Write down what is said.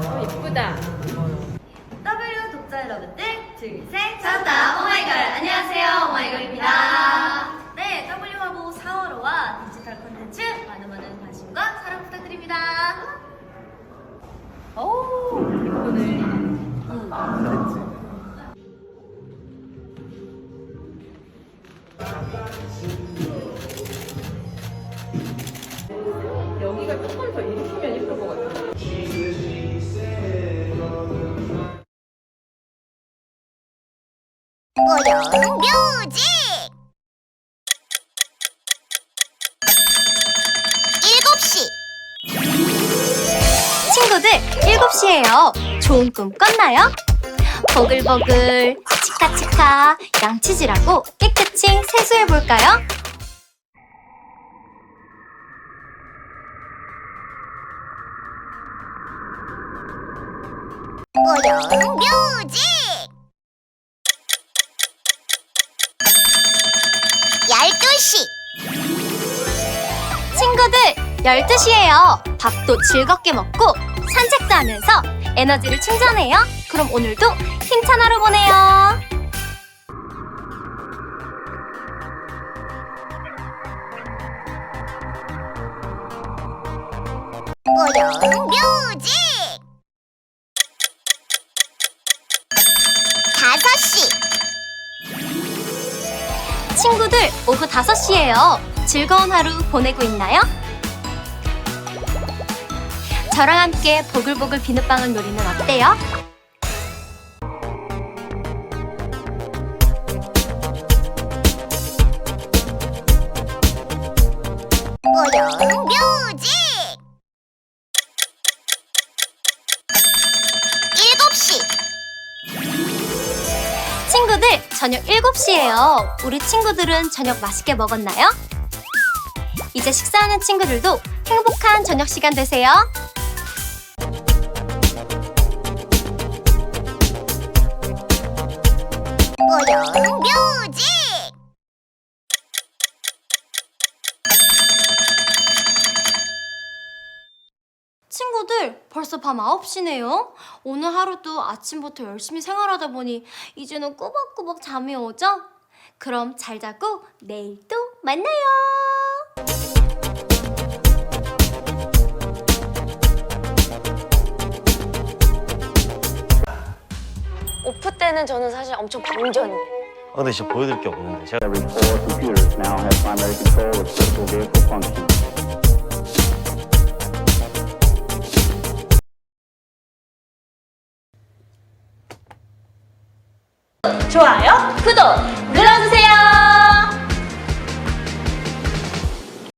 어, 예쁘다. W 독자 여러분들 둘셋. 찾았다. 오마이걸. 안녕하세요. 오마이걸입니다. 네 W 화보 4월호와 디지털 콘텐츠 많은 많은 관심과 사랑 부탁드립니다. 오, 예쁘네. 친구들 7시예요 좋은 꿈 꿨나요? 보글보글 치카치카 양치질하고 깨끗이 세수해볼까요? 모형 뮤직 12시 친구들 12시예요 밥도 즐겁게 먹고 산책도 하면서 에너지를 충전해요 그럼 오늘도 힘찬 하루 보내요 모형 뮤직 5시 친구들, 오후 5시예요. 즐거운 하루 보내고 있나요? 저랑 함께 보글보글 비눗방울 놀이는 어때요? 뮤직 7시 친구들, 저녁 7시예요. 우리 친구들은 저녁 맛있게 먹었나요? 이제 식사하는 친구들도 행복한 저녁 시간 되세요. 친구들, 벌써 밤 9시네요. 오늘 하루도 아침부터 열심히 생활하다 보니 이제는 꾸벅꾸벅 잠이 오죠? 그럼 잘 자고 내일 또 만나요. 때는 저는 사실 엄청 방전이에요. 아, 근데 진짜 보여드릴 게 없는데 제가 Every four computers now have primary control of critical vehicle functions. 좋아요, 구독